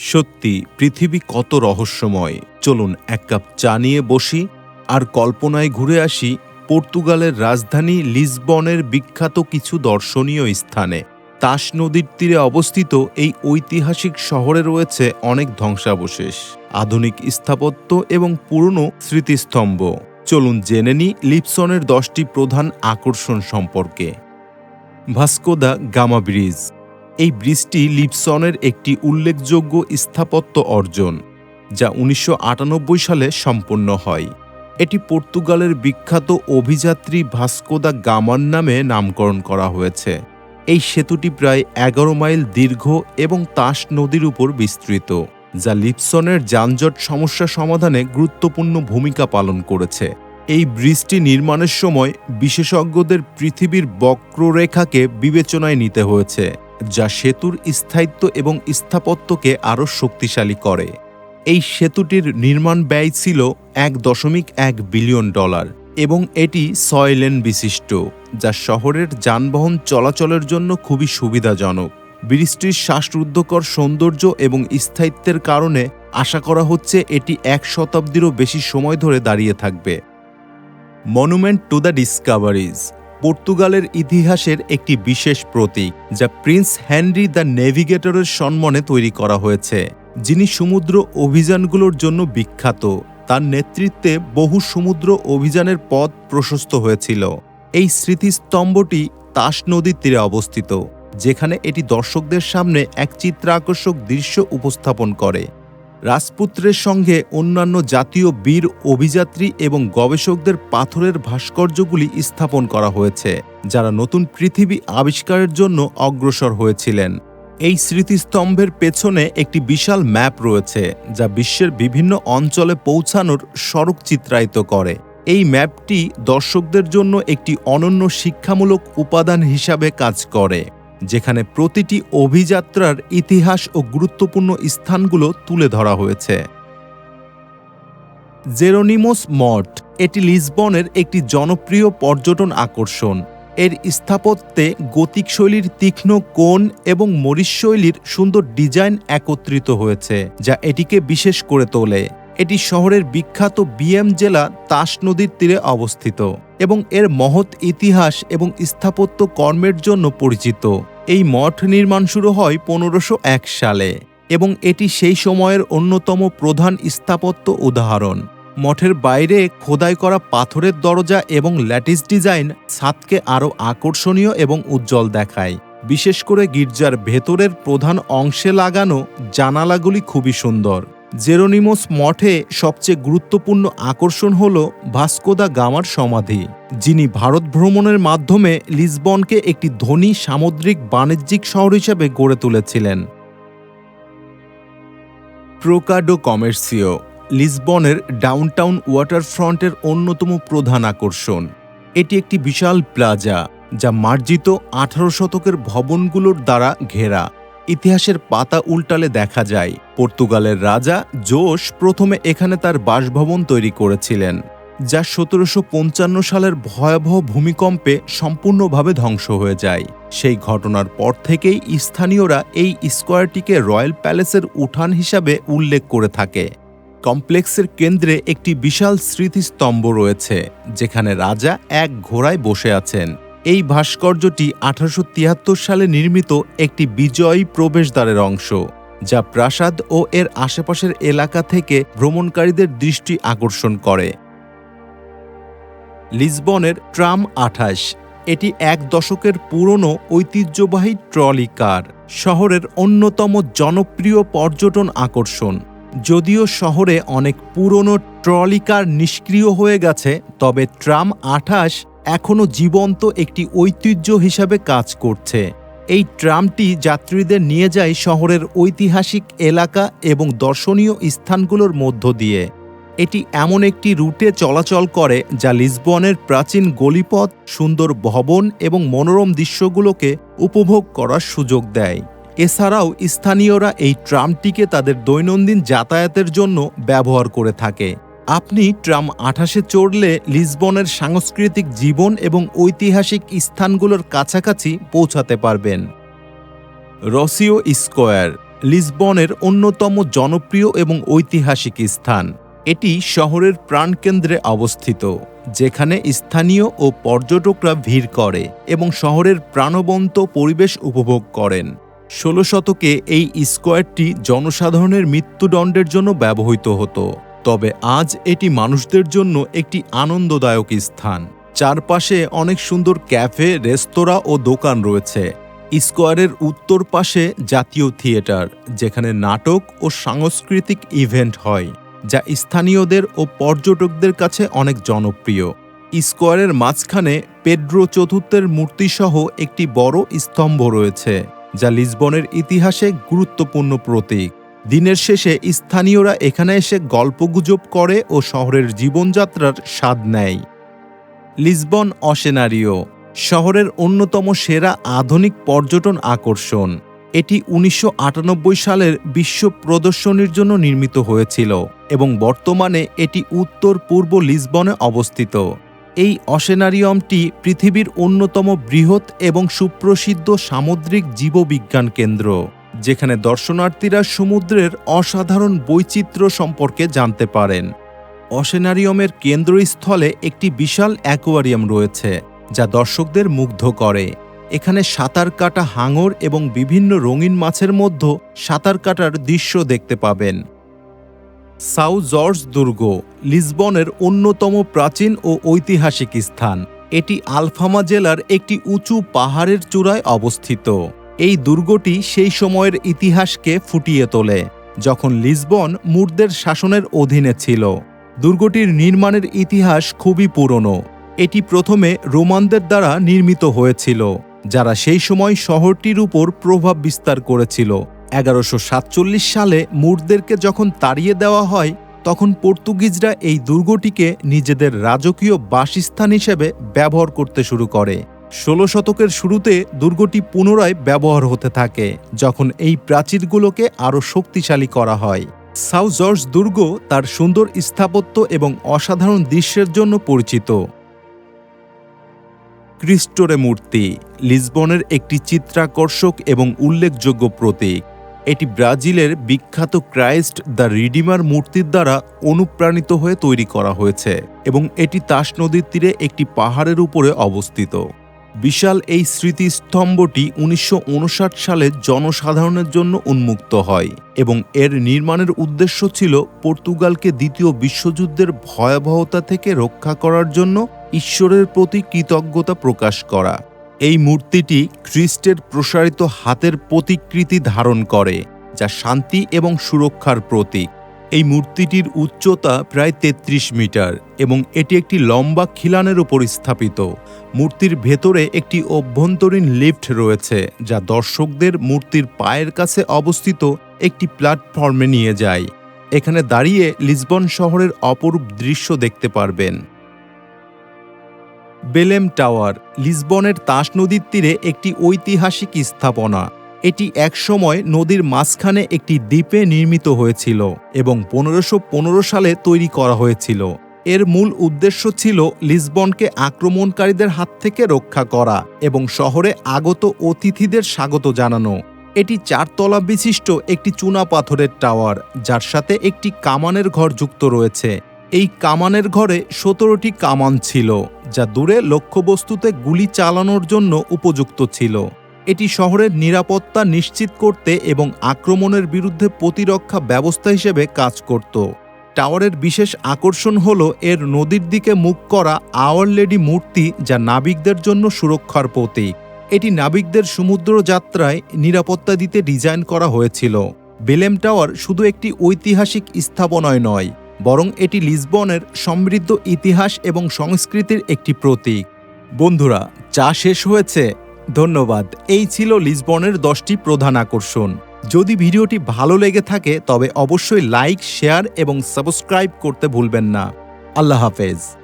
সত্যি পৃথিবী কত রহস্যময়। চলুন এক কাপ চা নিয়ে বসি, আর কল্পনায় ঘুরে আসি পর্তুগালের রাজধানী লিসবনের বিখ্যাত কিছু দর্শনীয় স্থানে। তাস নদীর তীরে অবস্থিত এই ঐতিহাসিক শহরে রয়েছে অনেক ধ্বংসাবশেষ, আধুনিক স্থাপত্য এবং পুরনো স্মৃতিস্তম্ভ। চলুন জেনে নিই লিপসনের দশটি প্রধান আকর্ষণ সম্পর্কে। Vasco da Gama bridge. এই ব্রিজটি লিপসনের একটি উল্লেখযোগ্য স্থাপত্য অর্জন, যা উনিশশো আটানব্বই সালে সম্পন্ন হয়। এটি পর্তুগালের বিখ্যাত অভিযাত্রী ভাস্কোদা গামার নামে নামকরণ করা হয়েছে। এই সেতুটি প্রায় এগারো মাইল দীর্ঘ এবং তাস নদীর উপর বিস্তৃত, যা লিপসনের যানজট সমস্যা সমাধানে গুরুত্বপূর্ণ ভূমিকা পালন করেছে। এই ব্রিজটি নির্মাণের সময় বিশেষজ্ঞদের পৃথিবীর বক্ররেখাকে বিবেচনায় নিতে হয়েছে। যা সেতুর স্থায়িত্ব এবং স্থাপত্যকে আরও শক্তিশালী করে। এই সেতুটির নির্মাণ ব্যয় ছিল এক দশমিক এক বিলিয়ন ডলার এবং এটি ছয় লেন বিশিষ্ট, যা শহরের যানবাহন চলাচলের জন্য খুবই সুবিধাজনক। ব্রিজটির শ্বাসরুদ্ধকর সৌন্দর্য এবং স্থায়িত্বের কারণে আশা করা হচ্ছে এটি এক শতাব্দীরও বেশি সময় ধরে দাঁড়িয়ে থাকবে। মনুমেন্ট টু দ্য ডিসকাভারিজ পর্তুগালের ইতিহাসের একটি বিশেষ প্রতীক, যা প্রিন্স হেনরি দ্য নেভিগেটরের সম্মানে তৈরি করা হয়েছে, যিনি সমুদ্র অভিযানগুলোর জন্য বিখ্যাত। তার নেতৃত্বে বহু সমুদ্র অভিযানের পথ প্রশস্ত হয়েছিল। এই স্মৃতিস্তম্ভটি তাস নদীর তীরে অবস্থিত, যেখানে এটি দর্শকদের সামনে এক চিত্রাকর্ষক দৃশ্য উপস্থাপন করে। রাজপুত্রের সঙ্গে অন্যান্য জাতীয় বীর অভিযাত্রী এবং গবেষকদের পাথরের ভাস্কর্যগুলি স্থাপন করা হয়েছে, যারা নতুন পৃথিবী আবিষ্কারের জন্য অগ্রসর হয়েছিলেন। এই স্মৃতিস্তম্ভের পেছনে একটি বিশাল ম্যাপ রয়েছে, যা বিশ্বের বিভিন্ন অঞ্চলে পৌঁছানোর সড়ক চিত্রায়িত করে। এই ম্যাপটি দর্শকদের জন্য একটি অনন্য শিক্ষামূলক উপাদান হিসাবে কাজ করে। যেখানে প্রতিটি অভিযাত্রার ইতিহাস ও গুরুত্বপূর্ণ স্থানগুলো তুলে ধরা হয়েছে। জেরোনিমোস মঠ, এটি লিসবনের একটি জনপ্রিয় পর্যটন আকর্ষণ। এর স্থাপত্যে গতিক শৈলীর তীক্ষ্ণ কোণ এবং মরিচ শৈলীর সুন্দর ডিজাইন একত্রিত হয়েছে, যা এটিকে বিশেষ করে তোলে। এটি শহরের বিখ্যাত বিএম জেলা তাস নদীর তীরে অবস্থিত এবং এর মহৎ ইতিহাস এবং স্থাপত্য কর্মের জন্য পরিচিত। এই মঠ নির্মাণ শুরু হয় পনেরোশো সালে এবং এটি সেই সময়ের অন্যতম প্রধান স্থাপত্য উদাহরণ। মঠের বাইরে খোদাই করা পাথরের দরজা এবং ল্যাটিস ডিজাইন ছাদকে আরও আকর্ষণীয় এবং উজ্জ্বল দেখায়। বিশেষ করে গির্জার ভেতরের প্রধান অংশে লাগানো জানালাগুলি খুবই সুন্দর। জেরোনিমোস মঠে সবচেয়ে গুরুত্বপূর্ণ আকর্ষণ হল ভাস্কোদা গামার সমাধি, যিনি ভারত ভ্রমণের মাধ্যমে লিসবনকে একটি ধনী সামুদ্রিক বাণিজ্যিক শহর হিসেবে গড়ে তুলেছিলেন। প্রোকাডো কমার্সিও, লিসবনের ডাউনটাউন ওয়াটারফ্রন্টের অন্যতম প্রধান আকর্ষণ। এটি একটি বিশাল প্লাজা, যা মার্জিত আঠারো শতকের ভবনগুলোর দ্বারা ঘেরা। ইতিহাসের পাতা উল্টালে দেখা যায়। পর্তুগালের রাজা জোশ প্রথমে এখানে তার বাসভবন তৈরি করেছিলেন, যা সতেরোশো পঞ্চান্ন সালের ভয়াবহ ভূমিকম্পে সম্পূর্ণভাবে ধ্বংস হয়ে যায়। সেই ঘটনার পর থেকেই স্থানীয়রা এই স্কোয়ারটিকে রয়্যাল প্যালেসের উঠান হিসাবে উল্লেখ করে থাকে। কমপ্লেক্সের কেন্দ্রে একটি বিশাল স্মৃতিস্তম্ভ রয়েছে, যেখানে রাজা এক ঘোড়ায় বসে আছেন। এই ভাস্কর্যটি আঠারোশো তিয়াত্তর সালে নির্মিত একটি বিজয়ী প্রবেশদ্বারের অংশ, যা প্রাসাদ ও এর আশেপাশের এলাকা থেকে ভ্রমণকারীদের দৃষ্টি আকর্ষণ করে। লিসবনের ট্রাম আঠাশ, এটি এক দশকের পুরনো ঐতিহ্যবাহী ট্রলি কার, শহরের অন্যতম জনপ্রিয় পর্যটন আকর্ষণ। যদিও শহরে অনেক পুরনো ট্রলি কার নিষ্ক্রিয় হয়ে গেছে, তবে ট্রাম আঠাশ এখনও জীবন্ত একটি ঐতিহ্য হিসাবে কাজ করছে। এই ট্রামটি যাত্রীদের নিয়ে যায় শহরের ঐতিহাসিক এলাকা এবং দর্শনীয় স্থানগুলোর মধ্য দিয়ে। এটি এমন একটি রুটে চলাচল করে যা লিসবনের প্রাচীন গলিপথ, সুন্দর ভবন এবং মনোরম দৃশ্যগুলোকে উপভোগ করার সুযোগ দেয়। এছাড়াও স্থানীয়রা এই ট্রামটিকে তাদের দৈনন্দিন যাতায়াতের জন্য ব্যবহার করে থাকে। আপনি ট্রাম আঠাশে চড়লে লিসবনের সাংস্কৃতিক জীবন এবং ঐতিহাসিক স্থানগুলোর কাছাকাছি পৌঁছাতে পারবেন। রসিও স্কোয়ার, লিসবনের অন্যতম জনপ্রিয় এবং ঐতিহাসিক স্থান। এটি শহরের প্রাণকেন্দ্রে অবস্থিত, যেখানে স্থানীয় ও পর্যটকরা ভিড় করে এবং শহরের প্রাণবন্ত পরিবেশ উপভোগ করেন। ষোলো শতকে এই স্কোয়ারটি জনসাধারণের মৃত্যুদণ্ডের জন্য ব্যবহৃত হতো। তবে আজ এটি মানুষদের জন্য একটি আনন্দদায়ক স্থান। চারপাশে অনেক সুন্দর ক্যাফে, রেস্তোরাঁ ও দোকান রয়েছে। স্কোয়ারের উত্তর পাশে জাতীয় থিয়েটার, যেখানে নাটক ও সাংস্কৃতিক ইভেন্ট হয়, যা স্থানীয়দের ও পর্যটকদের কাছে অনেক জনপ্রিয়। স্কোয়ারের মাঝখানে পেড্রো চতুর্থের মূর্তিসহ একটি বড় স্তম্ভ রয়েছে, যা লিসবনের ইতিহাসে গুরুত্বপূর্ণ প্রতীক। দিনের শেষে স্থানীয়রা এখানে এসে গল্পগুজব করে ও শহরের জীবনযাত্রার স্বাদ নেয়। লিসবন অসেনারিও, শহরের অন্যতম সেরা আধুনিক পর্যটন আকর্ষণ। এটি উনিশশো আটানব্বই সালের বিশ্ব প্রদর্শনীর জন্য নির্মিত হয়েছিল এবং বর্তমানে এটি উত্তর পূর্ব লিসবনে অবস্থিত। এই অসেনারিয়ামটি পৃথিবীর অন্যতম বৃহৎ এবং সুপ্রসিদ্ধ সামুদ্রিক জীববিজ্ঞান কেন্দ্র। যেখানে দর্শনার্থীরা সমুদ্রের অসাধারণ বৈচিত্র্য সম্পর্কে জানতে পারেন। অসেনারিয়ামের কেন্দ্রস্থলে একটি বিশাল অ্যাকোয়ারিয়াম রয়েছে, যা দর্শকদের মুগ্ধ করে। এখানে সাঁতার কাটা হাঙর এবং বিভিন্ন রঙিন মাছের মধ্যে সাঁতার কাটার দৃশ্য দেখতে পাবেন। সাউ জর্জ দুর্গ, লিসবনের অন্যতম প্রাচীন ও ঐতিহাসিক স্থান। এটি আলফামা জেলার একটি উঁচু পাহাড়ের চূড়ায় অবস্থিত। এই দুর্গটি সেই সময়ের ইতিহাসকে ফুটিয়ে তোলে, যখন লিসবন মুরদের শাসনের অধীনে ছিল। দুর্গটির নির্মাণের ইতিহাস খুবই পুরনো। এটি প্রথমে রোমানদের দ্বারা নির্মিত হয়েছিল, যারা সেই সময় শহরটির উপর প্রভাব বিস্তার করেছিল। এগারোশো সাতচল্লিশ সালে মুরদেরকে যখন তাড়িয়ে দেওয়া হয়, তখন পর্তুগিজরা এই দুর্গটিকে নিজেদের রাজকীয় বাসস্থান হিসেবে ব্যবহার করতে শুরু করে। ষোলো শতকের শুরুতে দুর্গটি পুনরায় ব্যবহার হতে থাকে, যখন এই প্রাচীরগুলোকে আরও শক্তিশালী করা হয়। সাউ জর্জ দুর্গ তার সুন্দর স্থাপত্য এবং অসাধারণ দৃশ্যের জন্য পরিচিত। ক্রিস্টোরে মূর্তি, লিসবনের একটি চিত্রাকর্ষক এবং উল্লেখযোগ্য প্রতীক। এটি ব্রাজিলের বিখ্যাত ক্রাইস্ট দ্য রিডিমার মূর্তির দ্বারা অনুপ্রাণিত হয়ে তৈরি করা হয়েছে এবং এটি তাস নদীর তীরে একটি পাহাড়ের উপরে অবস্থিত। বিশাল এই স্মৃতিস্তম্ভটি উনিশশো উনষাট সালে জনসাধারণের জন্য উন্মুক্ত হয় এবং এর নির্মাণের উদ্দেশ্য ছিল পর্তুগালকে দ্বিতীয় বিশ্বযুদ্ধের ভয়াবহতা থেকে রক্ষা করার জন্য ঈশ্বরের প্রতি কৃতজ্ঞতা প্রকাশ করা। এই মূর্তিটি খ্রিস্টের প্রসারিত হাতের প্রতিকৃতি ধারণ করে, যা শান্তি এবং সুরক্ষার প্রতীক। এই মূর্তিটির উচ্চতা প্রায় ৩৩ মিটার এবং এটি একটি লম্বা খিলানের উপর স্থাপিত। মূর্তির ভেতরে একটি অভ্যন্তরীণ লিফট রয়েছে, যা দর্শকদের মূর্তির পায়ের কাছে অবস্থিত একটি প্ল্যাটফর্মে নিয়ে যায়। এখানে দাঁড়িয়ে লিসবন শহরের অপরূপ দৃশ্য দেখতে পারবেন। বেলেম টাওয়ার, লিসবনের তাস নদীর তীরে একটি ঐতিহাসিক স্থাপনা। এটি একসময় নদীর মাঝখানে একটি দ্বীপে নির্মিত হয়েছিল এবং পনেরোশো পনেরো সালে তৈরি করা হয়েছিল। এর মূল উদ্দেশ্য ছিল লিসবনকে আক্রমণকারীদের হাত থেকে রক্ষা করা এবং শহরে আগত অতিথিদের স্বাগত জানানো। এটি চারতলা বিশিষ্ট একটি চুনা পাথরের টাওয়ার, যার সাথে একটি কামানের ঘর যুক্ত রয়েছে। এই কামানের ঘরে সতেরোটি কামান ছিল, যা দূরে লক্ষ্যবস্তুতে গুলি চালানোর জন্য উপযুক্ত ছিল। এটি শহরের নিরাপত্তা নিশ্চিত করতে এবং আক্রমণের বিরুদ্ধে প্রতিরক্ষা ব্যবস্থা হিসেবে কাজ করত। টাওয়ারের বিশেষ আকর্ষণ হল এর নদীর দিকে মুখ করা আওয়ার লেডি মূর্তি যা নাবিকদের জন্য সুরক্ষার প্রতীক। এটি নাবিকদের সমুদ্র যাত্রায় নিরাপত্তা দিতে ডিজাইন করা হয়েছিল। বেলেম টাওয়ার শুধু একটি ঐতিহাসিক স্থাপনায় নয়, বরং এটি লিসবনের সমৃদ্ধ ইতিহাস এবং সংস্কৃতির একটি প্রতীক। বন্ধুরা, চা শেষ হয়েছে। ধন্যবাদ। এই ছিল লিসবনের দশটি প্রধান আকর্ষণ। যদি ভিডিওটি ভালো লেগে থাকে, তবে অবশ্যই লাইক, শেয়ার এবং সাবস্ক্রাইব করতে ভুলবেন না। আল্লাহ হাফেজ।